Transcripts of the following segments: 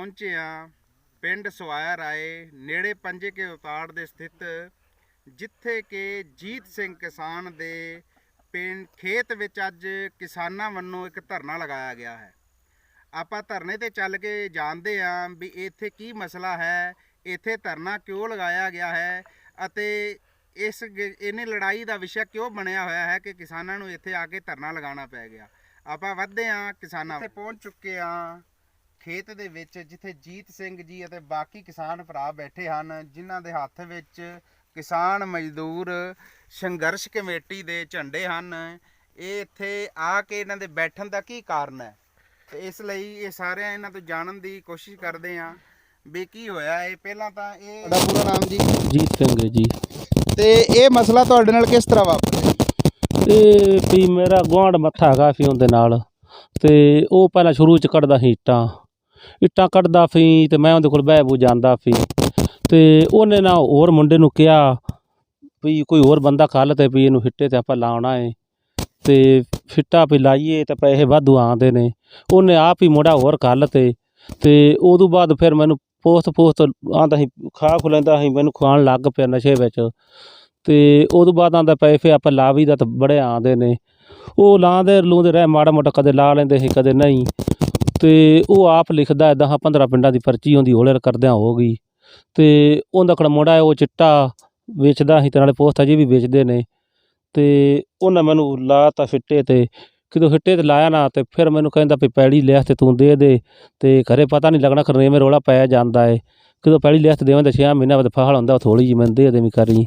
ਪਹੁੰਚੇ ਆ ਪਿੰਡ ਸਵਾਇਆ ਰਾਏ, ਨੇੜੇ ਪੰਜੇ ਕੇ ਉਤਾੜ ਦੇ ਸਥਿਤ, ਜਿੱਥੇ ਕਿ ਜੀਤ ਸਿੰਘ ਕਿਸਾਨ ਦੇ ਪਿੰਡ ਖੇਤ ਵਿੱਚ ਅੱਜ ਕਿਸਾਨਾਂ ਵੱਲੋਂ ਇੱਕ ਧਰਨਾ ਲਗਾਇਆ ਗਿਆ ਹੈ। ਆਪਾਂ ਧਰਨੇ ਤੇ ਚੱਲ ਕੇ ਜਾਣਦੇ ਹਾਂ ਵੀ ਇੱਥੇ ਕੀ ਮਸਲਾ ਹੈ, ਇੱਥੇ ਧਰਨਾ ਕਿਉਂ ਲਗਾਇਆ ਗਿਆ ਹੈ ਅਤੇ ਇਸ ਇਹਨੇ ਲੜਾਈ ਦਾ ਵਿਸ਼ਾ ਕਿਉਂ ਬਣਿਆ ਹੋਇਆ ਹੈ ਕਿ ਕਿਸਾਨਾਂ ਨੂੰ ਇੱਥੇ ਆ ਕੇ ਧਰਨਾ ਲਗਾਉਣਾ ਪੈ ਗਿਆ। ਆਪਾਂ ਵੱਧਦੇ ਹਾਂ ਕਿਸਾਨਾਂ ਤੇ ਪਹੁੰਚ ਚੁੱਕੇ ਹਾਂ। ਖੇਤ ਦੇ ਵਿੱਚ ਜਿੱਥੇ ਜੀਤ ਸਿੰਘ ਜੀ ਅਤੇ ਬਾਕੀ ਕਿਸਾਨ ਭਰਾ ਬੈਠੇ ਹਨ ਜਿਨ੍ਹਾਂ ਦੇ ਹੱਥ ਵਿੱਚ ਕਿਸਾਨ ਮਜ਼ਦੂਰ ਸੰਘਰਸ਼ ਕਮੇਟੀ ਦੇ ਝੰਡੇ ਹਨ। ਇਹ ਇੱਥੇ ਆ ਕੇ ਇਹਨਾਂ ਦੇ ਬੈਠਣ ਦਾ ਕੀ ਕਾਰਨ ਹੈ? ਤੇ ਇਸ ਲਈ ਇਹ ਸਾਰਿਆਂ ਇਹਨਾਂ ਤੋਂ ਜਾਣਨ ਦੀ ਕੋਸ਼ਿਸ਼ ਕਰਦੇ ਹਾਂ ਵੀ ਕੀ ਹੋਇਆ ਇਹ। ਪਹਿਲਾਂ ਤਾਂ ਇਹ ਤੁਹਾਡਾ ਪੂਰਾ ਨਾਮ ਜੀ? ਜੀਤ ਸਿੰਘ ਹੈ ਜੀ। ਤੇ ਇਹ ਮਸਲਾ ਤੁਹਾਡੇ ਨਾਲ ਕਿਸ ਤਰ੍ਹਾਂ ਵਾਪਰਿਆ ਇਹ ਵੀ ਮੇਰਾ ਗੁਆਂਢ ਮੱਥਾ ਹੈਗਾ ਸੀ ਉਹਦੇ ਨਾਲ। ਤੇ ਉਹ ਪਹਿਲਾਂ ਸ਼ੁਰੂ ਚ ਕੱਢਦਾ ਸੀ ਇੱਟਾਂ। ਇੱਟਾਂ ਕੱਢਦਾ ਫੀ ਤੇ ਮੈਂ ਉਹਦੇ ਕੋਲ ਬਹਿ ਬੂ ਜਾਂਦਾ ਫੀ ਤੇ ਉਹਨੇ ਨਾ ਹੋਰ ਮੁੰਡੇ ਨੂੰ ਕਿਹਾ ਵੀ ਕੋਈ ਹੋਰ ਬੰਦਾ ਕੱਲ ਤੇ ਵੀ ਇਹਨੂੰ ਹਿੱਟੇ ਤੇ ਆਪਾਂ ਲਾਉਣਾ ਏ। ਤੇ ਫਿੱਟਾ ਵੀ ਲਾਈਏ ਤੇ ਪੈਸੇ ਵਾਧੂ ਆਉਂਦੇ ਨੇ। ਉਹਨੇ ਆਪ ਹੀ ਮੁੰਡਾ ਹੋਰ ਕੱਲ ਤੇ ਤੇ ਉਦੋਂ ਬਾਅਦ ਫਿਰ ਮੈਨੂੰ ਪੋਸਤ ਪੋਸਤ ਆਂਦਾ ਸੀ, ਖਾ ਖੁ ਲੈਂਦਾ ਸੀ, ਮੈਨੂੰ ਖਾਣ ਲੱਗ ਪਿਆ ਨਸ਼ੇ ਵਿੱਚ। ਤੇ ਉਦੋਂ ਬਾਅਦ ਆਂਦਾ ਪੈਸੇ ਆਪਾਂ ਲਾ ਵੀ ਦਾ ਤਾਂ ਬੜੇ ਆਉਂਦੇ ਨੇ। ਉਹ ਲਾਉਂਦੇ ਲੂੰਦੇ ਰਹਿ, ਮਾੜਾ ਮੋਟਾ ਕਦੇ ਲਾ ਲੈਂਦੇ ਸੀ, ਕਦੇ ਨਹੀਂ। ਤੇ ਉਹ ਆਪ ਲਿਖਦਾ ਦਸਾਂ 15 ਪਿੰਡਾਂ ਦੀ ਪਰਚੀ ਹੁੰਦੀ ਹੌਲੇ ਕਰਦਿਆਂ ਹੋ ਗਈ। ਤੇ ਉਹਦਾ ਕੋਲ ਮੁੰਡਾ ਹੈ, ਉਹ ਚਿੱਟਾ ਵੇਚਦਾ ਸੀ ਤੇ ਨਾਲੇ ਪੋਸਟ ਅਜੇ ਵੀ ਵੇਚਦੇ ਨੇ। ਤੇ ਉਹਨਾਂ ਮੈਨੂੰ ਲਾਤਾ ਫਿੱਟੇ ਤੇ, ਕਿਦੋਂ ਫਿੱਟੇ ਤੇ ਲਾਇਆ ਨਾ, ਤੇ ਫਿਰ ਮੈਨੂੰ ਕਹਿੰਦਾ ਵੀ ਪੈੜੀ ਲਿਆ ਤੇ ਤੂੰ ਦੇ ਦੇ, ਤੇ ਘਰੇ ਪਤਾ ਨਹੀਂ ਲੱਗਣਾ ਖਰਨੇ ਮੇ ਰੋਲਾ ਪੈ ਜਾਂਦਾ ਏ। ਕਿਦੋਂ ਪੈੜੀ ਲਿਆ ਤੇ ਦੇਵਾਂ ਤੇ 6 ਮਹੀਨਾ ਬਾਅਦ ਫਾਹਲ ਹੁੰਦਾ ਥੋੜੀ ਜਿਹੀ ਮੈਨੂੰ ਦੇ ਦੇ ਵੀ ਕਰੀ।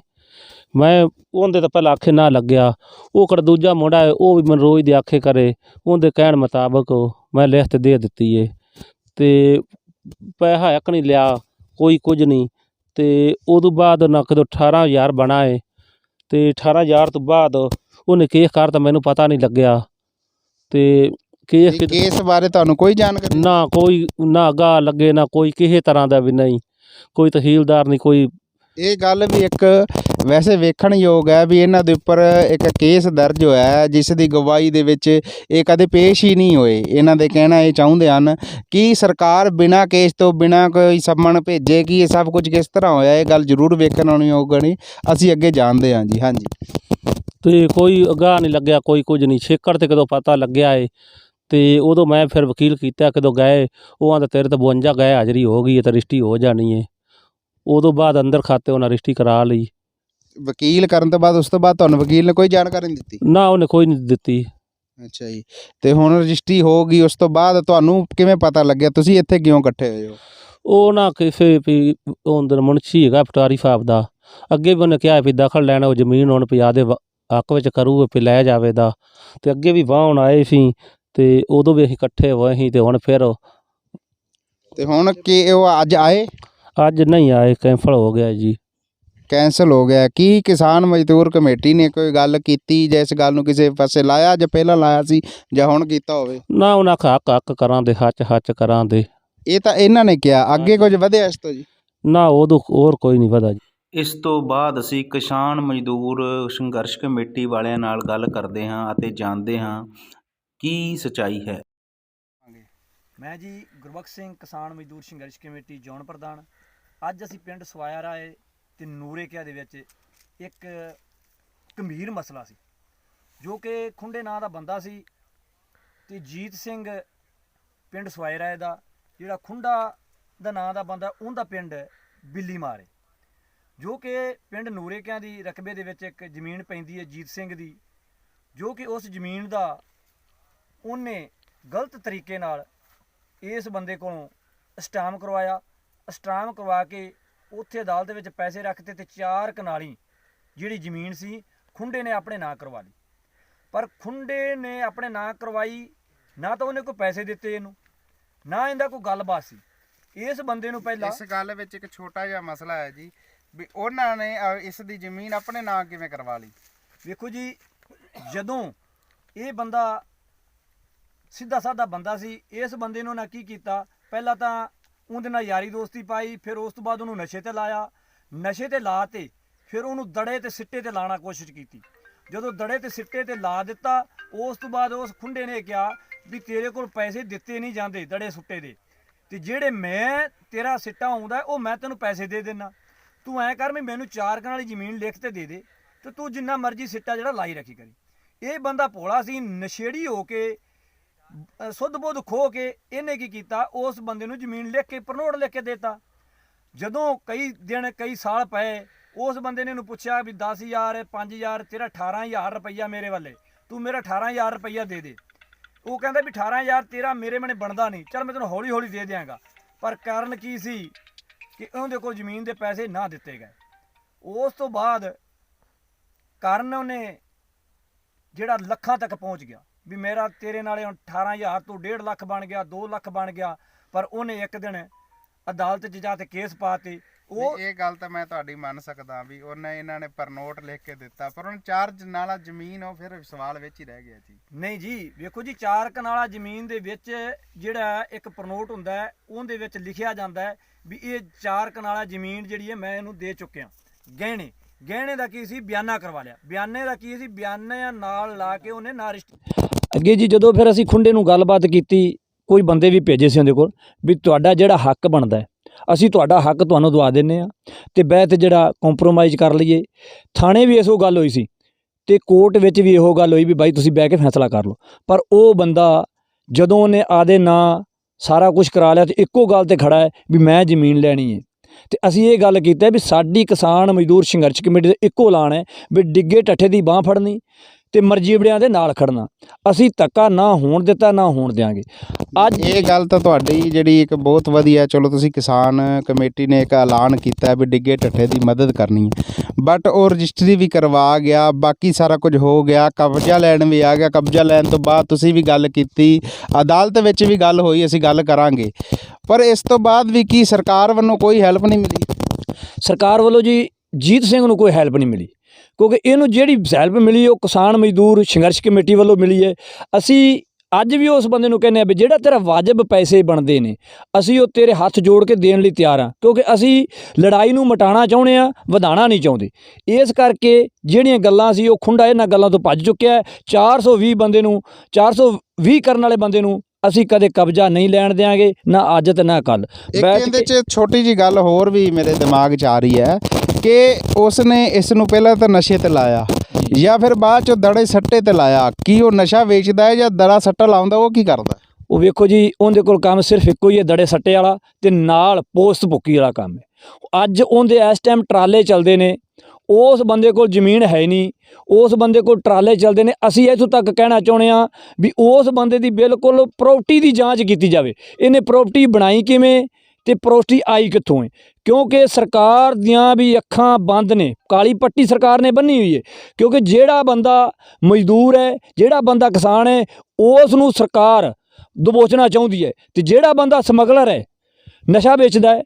ਮੈਂ ਉਹਦੇ ਤਾਂ ਪਹਿਲਾਂ ਆਖੇ ਨਾ ਲੱਗਿਆ। ਉਹ ਕਰ ਦੂਜਾ ਮੁੰਡਾ ਹੈ ਉਹ ਵੀ ਮੈਨੂੰ ਰੋਜ਼ ਦੇ ਆਖੇ ਕਰੇ। ਉਹਦੇ ਕਹਿਣ ਮੁਤਾਬਕ ਮੈਂ ਲਿਖ ਤੇ ਦੇ ਦਿੱਤੀ ਏ। ਤੇ ਪੈਸਾ ਇੱਕ ਨਹੀਂ ਲਿਆ ਕੋਈ ਕੁਝ ਨਹੀਂ। ਤੇ ਉਦੋਂ ਬਾਅਦ ਨਾ ਕਦੋਂ 18000 ਬਣਾ ਏ। ਤੇ 18000 ਤੋਂ ਬਾਅਦ ਉਹਨੇ ਕੇਸ ਕਰ ਤਾਂ ਮੈਨੂੰ ਪਤਾ ਨਹੀਂ ਲੱਗਿਆ। ਤੇ ਕੇਸ ਕੇਸ ਬਾਰੇ ਤੁਹਾਨੂੰ ਕੋਈ ਜਾਣਕਾਰੀ? ਨਾ ਕੋਈ ਨਾ ਗਾ ਲੱਗੇ ਨਾ ਕੋਈ ਕਿਸੇ ਤਰ੍ਹਾਂ ਦਾ ਵੀ ਨਹੀਂ। ਕੋਈ ਤਹਿਸੀਲਦਾਰ ਨਹੀਂ ਕੋਈ ਇਹ ਗੱਲ ਵੀ ਇੱਕ ਵੈਸੇ ਵੇਖਣ ਯੋਗ ਹੈ ਵੀ ਇਹਨਾਂ ਦੇ ਉੱਪਰ ਇੱਕ ਕੇਸ ਦਰਜ ਹੋਇਆ ਹੈ, ਜਿਸ ਦੀ ਗਵਾਹੀ ਦੇ ਵਿੱਚ ਇਹ ਕਦੇ ਪੇਸ਼ ਹੀ ਨਹੀਂ ਹੋਏ। ਇਹਨਾਂ ਦੇ ਕਹਿਣਾ ਇਹ ਚਾਹੁੰਦੇ ਹਨ ਕਿ ਸਰਕਾਰ ਬਿਨਾਂ ਕੇਸ ਤੋਂ ਬਿਨਾਂ ਕੋਈ ਸੰਮਣ ਭੇਜੇ ਕਿ ਇਹ ਸਭ ਕੁਝ ਕਿਸ ਤਰ੍ਹਾਂ ਹੋਇਆ, ਇਹ ਗੱਲ ਜ਼ਰੂਰ ਵੇਖਣ ਆਉਣੀ ਹੋਊਗੀ ਅਸੀਂ ਅੱਗੇ ਜਾਣਦੇ ਹਾਂ ਜੀ, ਹਾਂਜੀ। ਤੇ ਕੋਈ ਅਗਾਹ ਨਹੀਂ ਲੱਗਿਆ, ਕੋਈ ਕੁਝ ਨਹੀਂ। ਛੇਕੜ ਤੇ ਕਦੋਂ ਪਤਾ ਲੱਗਿਆ ਏ? ਤੇ ਉਦੋਂ ਮੈਂ ਫਿਰ ਵਕੀਲ ਕੀਤਾ, ਕਦੋਂ ਗਏ, ਉਹ ਆਂਦਾ ਤੇਰੇ ਤਾਂ 52 ਗਏ, ਹਾਜ਼ਰੀ ਹੋ ਗਈ ਹੈ ਤਾਂ ਰਿਸ਼ਤੀ ਹੋ ਜਾਣੀ ਏ। ਉਦੋਂ ਬਾਅਦ ਅੰਦਰ ਖਾਤੇ ਉਹਨਾਂ ਰਿਸ਼ਤੀ ਕਰਾ ਲਈ। ਵਕੀਲ ਕਰਨ ਤੋਂ ਬਾਅਦ ਉਸ ਤੋਂ ਬਾਅਦ ਤੁਹਾਨੂੰ ਵਕੀਲ ਨੇ ਕੋਈ ਜਾਣਕਾਰੀ ਨਹੀਂ ਦਿੱਤੀ? ਨਾ ਉਹਨੇ ਕੋਈ ਨਹੀਂ ਦਿੱਤੀ। ਅੱਛਾ ਜੀ। ਤੇ ਹੁਣ ਰਜਿਸਟਰੀ ਹੋ ਗਈ ਉਸ ਤੋਂ ਬਾਅਦ ਤੁਹਾਨੂੰ ਕਿਵੇਂ ਪਤਾ ਲੱਗਿਆ? ਤੁਸੀਂ ਇੱਥੇ ਕਿਉਂ ਇਕੱਠੇ ਹੋਏ ਹੋ? ਉਹ ਨਾ ਕਿਸੇ ਵੀ ਉਹ ਅੰਦਰ ਮੁਨਸ਼ੀ ਹੈਗਾ ਪਟਾਰੀ ਸਾਹਿਬ ਦਾ। ਅੱਗੇ ਵੀ ਉਹਨੇ ਕਿਹਾ ਵੀ ਦਖਲ ਲੈਣਾ ਉਹ ਜ਼ਮੀਨ ਹੁਣ ਪਿਆ ਦੇ ਵ- ਹੱਕ ਵਿੱਚ ਕਰੂ ਵੀ ਲੈ ਜਾਵੇ ਦਾ। ਤੇ ਅੱਗੇ ਵੀ ਵਾਹਣ ਆਏ ਸੀ ਤੇ ਉਦੋਂ ਵੀ ਅਸੀਂ ਇਕੱਠੇ ਹੋਏ ਸੀ ਤੇ ਹੁਣ ਫਿਰ ਤੇ ਹੁਣ ਕੀ ਉਹ ਅੱਜ ਆਏ? ਅੱਜ ਨਹੀਂ ਆਏ ਕੈਂਸਲ ਹੋ ਗਿਆ ਜੀ। ਕੈਂਸਲ ਹੋ ਗਿਆ। ਕੀ ਕਿਸਾਨ ਮਜ਼ਦੂਰ ਕਮੇਟੀ ਨੇ ਕੋਈ ਗੱਲ ਕੀਤੀ ਜਾਂ ਇਸ ਗੱਲ ਨੂੰ ਕਿਸੇ ਪਾਸੇ ਲਾਇਆ ਜਾਂ ਪਹਿਲਾਂ ਲਾਇਆ ਸੀ ਜਾਂ ਹੁਣ ਕੀਤਾ ਹੋਵੇ? ਨਾ ਉਹਨਾਂ ਆਖਿਆ ਹੱਕ ਕਰਾਂ ਦੇ ਹੱਚ ਹੱਚ ਕਰਾਂ ਦੇ। ਇਹ ਤਾਂ ਇਹਨਾਂ ਨੇ ਕਿਹਾ। ਅੱਗੇ ਕੁਝ ਵਧਿਆ ਇਸ ਤੋਂ ਜੀ? ਨਾ ਉਦੋਂ ਹੋਰ ਕੋਈ ਨਹੀਂ ਪਤਾ ਜੀ। ਇਸ ਤੋਂ ਬਾਅਦ ਅਸੀਂ ਕਿਸਾਨ ਮਜ਼ਦੂਰ ਸੰਘਰਸ਼ ਕਮੇਟੀ ਵਾਲਿਆਂ ਨਾਲ ਗੱਲ ਕਰਦੇ ਹਾਂ ਅਤੇ ਜਾਣਦੇ ਹਾਂ ਕੀ ਸਚਾਈ ਹੈ। ਮੈਂ ਜੀ ਗੁਰਬਖਸ਼ ਸਿੰਘ ਕਿਸਾਨ ਮਜ਼ਦੂਰ ਸੰਘਰਸ਼ ਕਮੇਟੀ ਜੌਨ ਪ੍ਰਧਾਨ। ਅੱਜ ਅਸੀਂ ਪਿੰਡ ਸਵਾਇਆ ਰਾਏ ਤੇ ਨੂਰੇ ਕਿਆ ਦੇ ਵਿੱਚ ਇੱਕ ਗੰਭੀਰ ਮਸਲਾ ਸੀ, ਜੋ ਕਿ ਖੁੰਡੇ ਨਾਂ ਦਾ ਬੰਦਾ ਸੀ ਤੇ ਜੀਤ ਸਿੰਘ ਪਿੰਡ ਸਵਾਇਆ ਰਾਏ ਦਾ, ਜਿਹੜਾ ਖੁੰਡਾ ਦਾ ਨਾਂ ਦਾ ਬੰਦਾ, ਉਹਦਾ ਪਿੰਡ ਬਿੱਲੀ ਮਾਰੇ ਜੋ ਕਿ ਪਿੰਡ ਨੂਰੇਕਿਆਂ ਦੀ ਰਕਬੇ ਦੇ ਵਿੱਚ ਇੱਕ ਜ਼ਮੀਨ ਪੈਂਦੀ ਹੈ ਜੀਤ ਸਿੰਘ ਦੀ, ਜੋ ਕਿ ਉਸ ਜ਼ਮੀਨ ਦਾ ਉਹਨੇ ਗਲਤ ਤਰੀਕੇ ਨਾਲ ਇਸ ਬੰਦੇ ਕੋਲੋਂ ਸਟਾਮ ਕਰਵਾਇਆ ਸਟਾਮ ਕਰਵਾ ਕੇ ਉੱਥੇ ਅਦਾਲਤ ਵਿੱਚ ਪੈਸੇ ਰੱਖਤੇ ਤੇ ਚਾਰ ਕਨਾਲੀ ਜਿਹੜੀ ਜ਼ਮੀਨ ਸੀ ਖੁੰਡੇ ਨੇ ਆਪਣੇ ਨਾਂ ਕਰਵਾ ਲਈ। ਪਰ ਖੁੰਡੇ ਨੇ ਆਪਣੇ ਨਾਂ ਕਰਵਾਈ ਨਾ ਤਾਂ ਉਹਨੇ ਕੋਈ ਪੈਸੇ ਦਿੱਤੇ ਇਹਨੂੰ ਨਾ ਇਹਦਾ ਕੋਈ ਗੱਲਬਾਤ ਸੀ। ਇਸ ਬੰਦੇ ਨੂੰ ਪਹਿਲਾਂ ਇਸ ਗੱਲ ਵਿੱਚ ਇੱਕ ਛੋਟਾ ਜਿਹਾ ਮਸਲਾ ਹੈ ਜੀ ਵੀ ਉਹਨਾਂ ਨੇ ਇਸ ਦੀ ਜ਼ਮੀਨ ਆਪਣੇ ਨਾਂ ਕਿਵੇਂ ਕਰਵਾ ਲਈ? ਵੇਖੋ ਜੀ ਜਦੋਂ ਇਹ ਬੰਦਾ ਸਿੱਧਾ ਸਾਦਾ ਬੰਦਾ ਸੀ ਇਸ ਬੰਦੇ ਨੂੰ ਨਾ ਕੀ ਕੀਤਾ? ਪਹਿਲਾਂ ਤਾਂ ਉਹਦੇ ਨਾਲ ਯਾਰੀ ਦੋਸਤੀ ਪਾਈ, ਫਿਰ ਉਸ ਤੋਂ ਬਾਅਦ ਉਹਨੂੰ ਨਸ਼ੇ ਤੇ ਲਾਇਆ। ਨਸ਼ੇ ਤੇ ਲਾ ਤੇ ਫਿਰ ਉਹਨੂੰ ਦੜੇ ਤੇ ਸਿੱਟੇ ਤੇ ਲਾਣਾ ਕੋਸ਼ਿਸ਼ ਕੀਤੀ। ਜਦੋਂ ਦੜੇ ਤੇ ਸਿੱਟੇ ਤੇ ਲਾ ਦਿੱਤਾ, ਉਸ ਤੋਂ ਬਾਅਦ ਉਸ ਖੁੰਡੇ ਨੇ ਕਿਹਾ ਵੀ ਤੇਰੇ ਕੋਲ ਪੈਸੇ ਦਿੱਤੇ ਨਹੀਂ ਜਾਂਦੇ ਦੜੇ ਸੁੱਟੇ ਦੇ। ਤੇ ਜਿਹੜੇ ਮੈਂ ਤੇਰਾ ਸਿੱਟਾ ਆਉਂਦਾ, ਉਹ ਮੈਂ ਤੈਨੂੰ ਪੈਸੇ ਦੇ ਦੇਣਾ ਤੂੰ ਐ ਕਰ ਵੀ ਮੈਨੂੰ ਚਾਰ ਕਨਾਲ ਵਾਲੀ ਜ਼ਮੀਨ ਲਿਖ ਤੇ ਦੇ ਦੇ, ਤੇ ਤੂੰ ਜਿੰਨਾ ਮਰਜ਼ੀ ਸਿੱਟਾ ਜਿਹੜਾ ਲਾਈ ਰੱਖੀ ਕਰੀ। ਇਹ ਬੰਦਾ ਭੋਲਾ ਸੀ, ਨਸ਼ੇੜੀ ਹੋ ਕੇ ਸੁੱਧ ਬੁੱਧ ਖੋ ਕੇ ਇਹਨੇ ਕੀ ਕੀਤਾ? ਉਸ ਬੰਦੇ ਨੂੰ ਜ਼ਮੀਨ ਲਿਖ ਕੇ, ਪ੍ਰਨੋਟ ਲਿਖ ਕੇ ਦੇਤਾ। ਜਦੋਂ ਕਈ ਦਿਨ, ਕਈ ਸਾਲ ਪਏ, ਉਸ ਬੰਦੇ ਨੇ ਇਹਨੂੰ ਪੁੱਛਿਆ ਵੀ 10000 5000 ਤੇਰਾ 18000 ਰੁਪਈਆ ਮੇਰੇ ਵੱਲੇ ਤੂੰ ਮੇਰਾ 18000 ਰੁਪਈਆ ਦੇ ਦੇ। ਉਹ ਕਹਿੰਦਾ ਵੀ 18000 ਤੇਰਾ ਮੇਰੇ ਮਨੇ ਬਣਦਾ ਨਹੀਂ। ਚਲ ਮੈਂ ਤੈਨੂੰ ਹੌਲੀ ਹੌਲੀ ਦੇ ਦਿਆਂਗਾ। ਪਰ ਕਾਰਨ ਕੀ ਸੀ? ਕਿ ਉਹਦੇ ਕੋਲ ਜ਼ਮੀਨ ਦੇ ਪੈਸੇ ਨਾ ਦਿੱਤੇ ਗਏ। ਉਸ ਤੋਂ ਬਾਅਦ ਕਾਰਨ ਉਹਨੇ ਜਿਹੜਾ ਲੱਖਾਂ ਤੱਕ ਪਹੁੰਚ ਗਿਆ। ਵੀ ਮੇਰਾ ਤੇਰੇ ਨਾਲੇ ਹੁਣ 18000 ਤੋਂ 1.5 ਲੱਖ ਬਣ ਗਿਆ 2 ਲੱਖ ਬਣ ਗਿਆ ਪਰ ਉਹਨੇ ਇੱਕ ਦਿਨ ਅਦਾਲਤ 'ਚ ਜਾ ਕੇ ਕੇਸ ਪਾਤੇ। ਉਹ ਇਹ ਗੱਲ ਤਾਂ ਮੈਂ ਤੁਹਾਡੀ ਮੰਨ ਸਕਦਾ ਵੀ ਉਹਨੇ ਇਹਨਾਂ ਨੇ ਪਰਨੋਟ ਲਿਖ ਕੇ ਦਿੱਤਾ ਪਰ ਉਹਨ ਚਾਰਜ ਨਾਲਾ ਜ਼ਮੀਨ ਉਹ ਫਿਰ ਸਵਾਲ ਵਿੱਚ ਹੀ ਰਹਿ ਗਿਆ ਜੀ। ਨਹੀਂ ਜੀ ਵੇਖੋ ਜੀ ਚਾਰ ਕਨਾਲਾ ਜ਼ਮੀਨ ਦੇ ਵਿੱਚ ਜਿਹੜਾ ਇੱਕ ਪ੍ਰਨੋਟ ਹੁੰਦਾ ਹੈ ਉਹਦੇ ਵਿੱਚ ਲਿਖਿਆ ਜਾਂਦਾ ਹੈ ਵੀ ਇਹ ਚਾਰ ਕਨਾਲਾ ਜ਼ਮੀਨ ਜਿਹੜੀ ਹੈ ਮੈਂ ਇਹਨੂੰ ਦੇ ਚੁੱਕਿਆ। ਗਹਿਣੇ ਗਹਿਣੇ ਦਾ ਕੀ ਸੀ? ਬਿਆਨਾ ਕਰਵਾ ਲਿਆ। ਬਿਆਨੇ ਦਾ ਕੀ ਸੀ? ਬਿਆਨੇ ਨਾਲ ਲਾ ਕੇ ਉਹਨੇ ਨਾ ਰਜਿਸਟਰ ਅੱਗੇ ਜੀ, ਜਦੋਂ ਫਿਰ ਅਸੀਂ ਖੁੰਡੇ ਨੂੰ ਗੱਲਬਾਤ ਕੀਤੀ, ਕੋਈ ਬੰਦੇ ਵੀ ਭੇਜੇ ਸੀ ਉਹਦੇ ਕੋਲ ਵੀ ਤੁਹਾਡਾ ਜਿਹੜਾ ਹੱਕ ਬਣਦਾ ਹੈ, ਅਸੀਂ ਤੁਹਾਡਾ ਹੱਕ ਤੁਹਾਨੂੰ ਦਵਾ ਦਿੰਨੇ ਆ ਤੇ ਬਹਿ ਤੇ ਜਿਹੜਾ ਕੰਪਰੋਮਾਈਜ਼ ਕਰ ਲਈਏ। ਥਾਣੇ ਵੀ ਇਹੋ ਗੱਲ ਹੋਈ ਸੀ ਤੇ ਕੋਰਟ ਵਿੱਚ ਵੀ ਇਹੋ ਗੱਲ ਹੋਈ ਵੀ ਬਾਈ ਤੁਸੀਂ ਬਹਿ ਕੇ ਫੈਸਲਾ ਕਰ ਲਓ। ਪਰ ਉਹ ਬੰਦਾ ਜਦੋਂ ਉਹਨੇ ਆਦੇ ਨਾਂ ਸਾਰਾ ਕੁਝ ਕਰਾ ਲਿਆ ਤੇ ਇੱਕੋ ਗੱਲ ਤੇ ਖੜਾ ਹੈ ਵੀ ਮੈਂ ਜ਼ਮੀਨ ਲੈਣੀ ਹੈ। ਤੇ ਅਸੀਂ ਇਹ ਗੱਲ ਕੀਤੀ ਵੀ ਸਾਡੀ ਕਿਸਾਨ ਮਜ਼ਦੂਰ ਸੰਘਰਸ਼ ਕਮੇਟੀ ਦਾ ਇੱਕੋ ਐਲਾਨ ਹੈ ਵੀ ਡਿੱਗੇ ਟੱਠੇ ਦੀ ਬਾਹ ਫੜਨੀ। ਤੇ ਮਰਜੀਬੜਿਆਂ ਦੇ ਨਾਲ ਖੜਨਾ। ਅਸੀਂ ਧੱਕਾ ਨਾ ਹੋਣ ਦਿੱਤਾ ਨਾ ਹੋਣ ਦਿਆਂਗੇ। ਅੱਜ ਇਹ ਗੱਲ ਤਾਂ ਤੁਹਾਡੀ ਜਿਹੜੀ ਇੱਕ ਬਹੁਤ ਵਧੀਆ ਚਲੋ ਤੁਸੀਂ ਕਿਸਾਨ ਕਮੇਟੀ ਨੇ ਇੱਕ ਐਲਾਨ ਕੀਤਾ ਵੀ ਡਿੱਗੇ ਢੱਠੇ ਦੀ ਮਦਦ ਕਰਨੀ ਹੈ। ਬਟ ਉਹ ਰਜਿਸਟਰੀ ਵੀ ਕਰਵਾ ਗਿਆ ਬਾਕੀ ਸਾਰਾ ਕੁਝ ਹੋ ਗਿਆ ਕਬਜ਼ਾ ਲੈਣ ਵੀ ਆ ਗਿਆ। ਕਬਜ਼ਾ ਲੈਣ ਤੋਂ ਬਾਅਦ ਤੁਸੀਂ ਵੀ ਗੱਲ ਕੀਤੀ ਅਦਾਲਤ ਵਿੱਚ ਵੀ ਗੱਲ ਹੋਈ ਅਸੀਂ ਗੱਲ ਕਰਾਂਗੇ। ਪਰ ਇਸ ਤੋਂ ਬਾਅਦ ਵੀ ਕੀ ਸਰਕਾਰ ਵੱਲੋਂ ਕੋਈ ਹੈਲਪ ਨਹੀਂ ਮਿਲੀ? ਸਰਕਾਰ ਵੱਲੋਂ ਜੀ ਜੀਤ ਸਿੰਘ ਨੂੰ ਕੋਈ ਹੈਲਪ ਨਹੀਂ ਮਿਲੀ। ਕਿਉਂਕਿ ਇਹਨੂੰ ਜਿਹੜੀ ਹੈਲਪ ਮਿਲੀ ਉਹ ਕਿਸਾਨ ਮਜ਼ਦੂਰ ਸੰਘਰਸ਼ ਕਮੇਟੀ ਵੱਲੋਂ ਮਿਲੀ ਹੈ। ਅਸੀਂ ਅੱਜ ਵੀ ਉਸ ਬੰਦੇ ਨੂੰ ਕਹਿੰਦੇ ਆ ਵੀ ਜਿਹੜਾ ਤੇਰਾ ਵਾਜਬ ਪੈਸੇ ਬਣਦੇ ਨੇ ਅਸੀਂ ਉਹ ਤੇਰੇ ਹੱਥ ਜੋੜ ਕੇ ਦੇਣ ਲਈ ਤਿਆਰ ਆ ਕਿਉਂਕਿ ਅਸੀਂ ਲੜਾਈ ਨੂੰ ਮਟਾਉਣਾ ਚਾਹੁੰਦੇ ਆ ਵਧਾਉਣਾ ਨਹੀਂ ਚਾਹੁੰਦੇ। ਇਸ ਕਰਕੇ ਜਿਹੜੀਆਂ ਗੱਲਾਂ ਸੀ ਉਹ ਖੁੰਡਾ ਇਹਨਾਂ ਗੱਲਾਂ ਤੋਂ ਭੱਜ ਚੁੱਕਿਆ ਹੈ। 420 ਬੰਦੇ ਨੂੰ 420 ਕਰਨ ਵਾਲੇ ਬੰਦੇ ਨੂੰ ਅਸੀਂ ਕਦੇ ਕਬਜ਼ਾ ਨਹੀਂ ਲੈਣ ਦਿਆਂਗੇ ਨਾ ਅੱਜ ਤੇ ਨਾ ਕੱਲ ਇੱਕ ਇਹਦੇ 'ਚ ਛੋਟੀ ਜੀ ਗੱਲ ਹੋਰ ਵੀ ਮੇਰੇ ਦਿਮਾਗ 'ਚ ਆ ਰਹੀ ਹੈ। ਕਿ ਉਸ ਨੇ ਇਸ ਨੂੰ ਪਹਿਲਾਂ ਤਾਂ ਨਸ਼ੇ ਤੇ ਲਾਇਆ ਜਾਂ ਫਿਰ ਬਾਅਦ 'ਚ ਦੜੇ ਸੱਟੇ ਤੇ ਲਾਇਆ। ਕੀ ਉਹ ਨਸ਼ਾ ਵੇਚਦਾ ਹੈ ਜਾਂ ਦੜਾ ਸੱਟਾ ਲਾਉਂਦਾ ਉਹ ਕੀ ਕਰਦਾ? ਉਹ ਵੇਖੋ ਜੀ ਉਹਦੇ ਕੋਲ ਕੰਮ ਸਿਰਫ ਇੱਕੋ ਹੀ ਹੈ ਦੜੇ ਸੱਟੇ ਵਾਲਾ ਤੇ ਨਾਲ ਪੋਸਟ ਭੁੱਕੀ ਵਾਲਾ ਕੰਮ ਹੈ। ਅੱਜ ਉਹਦੇ ਇਸ ਟਾਈਮ ਟਰਾਲੇ ਚੱਲਦੇ ਨੇ ਉਸ ਬੰਦੇ ਕੋਲ ਜ਼ਮੀਨ ਹੈ ਨਹੀਂ ਉਸ ਬੰਦੇ ਕੋਲ ਟਰਾਲੇ ਚੱਲਦੇ ਨੇ। ਅਸੀਂ ਇੱਥੋਂ ਤੱਕ ਕਹਿਣਾ ਚਾਹੁੰਦੇ ਆ ਵੀ ਉਸ ਬੰਦੇ ਦੀ ਬਿਲਕੁਲ ਪ੍ਰਾਪਰਟੀ ਦੀ ਜਾਂਚ ਕੀਤੀ ਜਾਵੇ। ਇਹਨੇ ਪ੍ਰਾਪਰਟੀ ਬਣਾਈ ਕਿਵੇਂ? ਤੇ ਪਰੋਸਟੀ ਆਈ ਕਿੱਥੋਂ ਹੈ ਕਿਉਂਕਿ ਸਰਕਾਰ ਦੀਆਂ ਵੀ ਅੱਖਾਂ ਬੰਦ ਨੇ, ਕਾਲੀ ਪੱਟੀ ਸਰਕਾਰ ਨੇ ਬੰਨੀ ਹੋਈ ਹੈ ਕਿਉਂਕਿ ਜਿਹੜਾ ਬੰਦਾ ਮਜ਼ਦੂਰ ਹੈ ਜਿਹੜਾ ਬੰਦਾ ਕਿਸਾਨ ਹੈ ਉਸ ਨੂੰ ਸਰਕਾਰ ਦਬੋਚਣਾ ਚਾਹੁੰਦੀ ਹੈ ਤੇ ਜਿਹੜਾ ਬੰਦਾ ਸਮਗਲਰ ਹੈ ਨਸ਼ਾ ਵੇਚਦਾ ਹੈ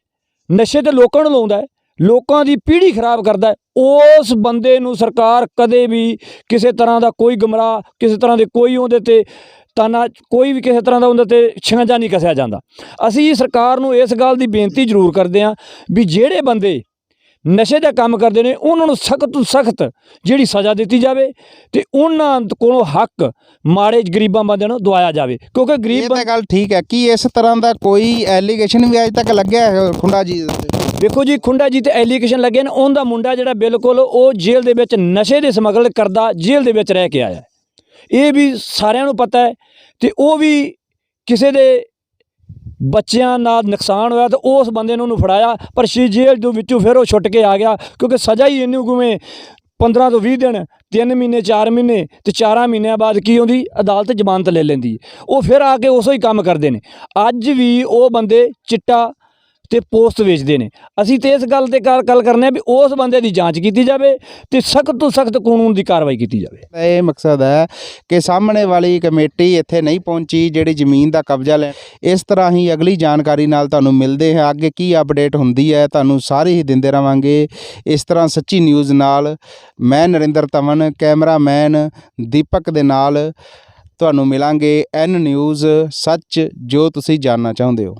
ਨਸ਼ੇ ਤੇ ਲੋਕਾਂ ਨੂੰ ਲਾਉਂਦਾ ਹੈ ਲੋਕਾਂ ਦੀ ਪੀੜ੍ਹੀ ਖਰਾਬ ਕਰਦਾ ਉਸ ਬੰਦੇ ਨੂੰ ਸਰਕਾਰ ਕਦੇ ਵੀ ਕਿਸੇ ਤਰ੍ਹਾਂ ਦਾ ਕੋਈ ਗਮਰਾਹ, ਕਿਸੇ ਤਰ੍ਹਾਂ ਦੇ ਕੋਈ ਉਹਦੇ ਤੇ ਤਾਨਾ ਕੋਈ ਵੀ ਕਿਸੇ ਤਰ੍ਹਾਂ ਦਾ ਉਹਦੇ ਤੇ ਛਿੰਝਾ ਨਹੀਂ ਕਸਿਆ ਜਾਂਦਾ ਅਸੀਂ ਸਰਕਾਰ ਨੂੰ ਇਸ ਗੱਲ ਦੀ ਬੇਨਤੀ ਜ਼ਰੂਰ ਕਰਦੇ ਹਾਂ ਵੀ ਜਿਹੜੇ ਬੰਦੇ ਨਸ਼ੇ ਦਾ ਕੰਮ ਕਰਦੇ ਨੇ ਉਹਨਾਂ ਨੂੰ ਸਖਤ ਤੋਂ ਸਖਤ ਜਿਹੜੀ ਸਜ਼ਾ ਦਿੱਤੀ ਜਾਵੇ ਤੇ ਉਹਨਾਂ ਕੋਲੋਂ ਹੱਕ ਮਾੜੇ ਗਰੀਬਾਂ ਬੰਦਿਆਂ ਨੂੰ ਦਵਾਇਆ ਜਾਵੇ ਕਿਉਂਕਿ ਇਹ ਗਰੀਬ ਤਾਂ ਗੱਲ ਠੀਕ ਹੈ ਕੀ ਇਸ ਤਰ੍ਹਾਂ ਦਾ ਕੋਈ ਐਲੀਗੇਸ਼ਨ ਵੀ ਅਜੇ ਤੱਕ ਲੱਗਿਆ ਹੈ ਖੁੰਡਾ ਜੀ ਦੇ ਉੱਤੇ? ਵੇਖੋ ਜੀ ਖੁੰਡਾ ਜੀ ਤੇ ਐਲੀਗੇਸ਼ਨ ਲੱਗੇ ਨੇ ਉਹਦਾ ਮੁੰਡਾ ਜਿਹੜਾ ਬਿਲਕੁਲ ਉਹ ਜੇਲ੍ਹ ਦੇ ਵਿੱਚ ਨਸ਼ੇ ਦੇ ਸਮਗਲ ਕਰਦਾ ਜੇਲ੍ਹ ਦੇ ਵਿੱਚ ਰਹਿ ਕੇ ਆਇਆ। ਇਹ ਵੀ ਸਾਰਿਆਂ ਨੂੰ ਪਤਾ ਹੈ ਤੇ ਉਹ ਵੀ ਕਿਸੇ ਦੇ ਬੱਚਿਆਂ ਨਾਲ ਨੁਕਸਾਨ ਹੋਇਆ ਤਾਂ ਉਸ ਬੰਦੇ ਨੂੰ ਉਹਨੂੰ ਫੜਾਇਆ, ਪਰ ਸ਼ੀ ਜੇਲ੍ਹ ਦੇ ਵਿੱਚੋਂ ਫਿਰ ਉਹ ਛੁੱਟ ਕੇ ਆ ਗਿਆ, ਕਿਉਂਕਿ ਸਜ਼ਾ ਹੀ ਇਹਨੂੰ ਗੁਵੇਂ 15 ਤੋਂ 20 ਦਿਨ 3 ਮਹੀਨੇ 4 ਮਹੀਨੇ ਤੇ 4 ਮਹੀਨਿਆਂ ਬਾਅਦ ਕੀ ਹੁੰਦੀ ਅਦਾਲਤ ਜ਼ਮਾਨਤ ਲੈ ਲੈਂਦੀ ਉਹ ਫਿਰ ਆ ਕੇ ਉਸੋ ਹੀ ਕੰਮ ਕਰਦੇ ਨੇ। ਅੱਜ ਵੀ ਉਹ ਬੰਦੇ ਚਿੱਟਾ ਤੇ ਪੋਸਟ ਵੇਚਦੇ ਨੇ। ਅਸੀਂ ਤੇ ਇਸ ਗੱਲ ਤੇ ਗੱਲ ਗੱਲ ਕਰਨੇ ਆ ਵੀ ਉਸ ਬੰਦੇ ਦੀ ਜਾਂਚ ਕੀਤੀ ਜਾਵੇ ਤੇ ਸਖਤ ਤੋਂ ਸਖਤ ਕਾਨੂੰਨ ਦੀ ਕਾਰਵਾਈ ਕੀਤੀ ਜਾਵੇ। ਇਹ ਮਕਸਦ ਹੈ ਕਿ ਸਾਹਮਣੇ ਵਾਲੀ ਕਮੇਟੀ ਇੱਥੇ ਨਹੀਂ ਪਹੁੰਚੀ ਜਿਹੜੀ ਜ਼ਮੀਨ ਦਾ ਕਬਜ਼ਾ ਲੈ ਇਸ ਤਰ੍ਹਾਂ ਹੀ ਅਗਲੀ ਜਾਣਕਾਰੀ ਨਾਲ ਤੁਹਾਨੂੰ ਮਿਲਦੇ ਹਾਂ। ਅੱਗੇ ਕੀ ਅਪਡੇਟ ਹੁੰਦੀ ਹੈ ਤੁਹਾਨੂੰ ਸਾਰੇ ਹੀ ਦਿੰਦੇ ਰਵਾਂਗੇ। ਇਸ ਤਰ੍ਹਾਂ ਸੱਚੀ ਨਿਊਜ਼ ਨਾਲ ਮੈਂ ਨਰਿੰਦਰ ਤਮਨ ਕੈਮਰਾਮੈਨ ਦੀਪਕ ਦੇ ਨਾਲ ਤੁਹਾਨੂੰ ਮਿਲਾਂਗੇ। ਐਨ ਨਿਊਜ਼, ਸੱਚ ਜੋ ਤੁਸੀਂ ਜਾਣਨਾ ਚਾਹੁੰਦੇ ਹੋ।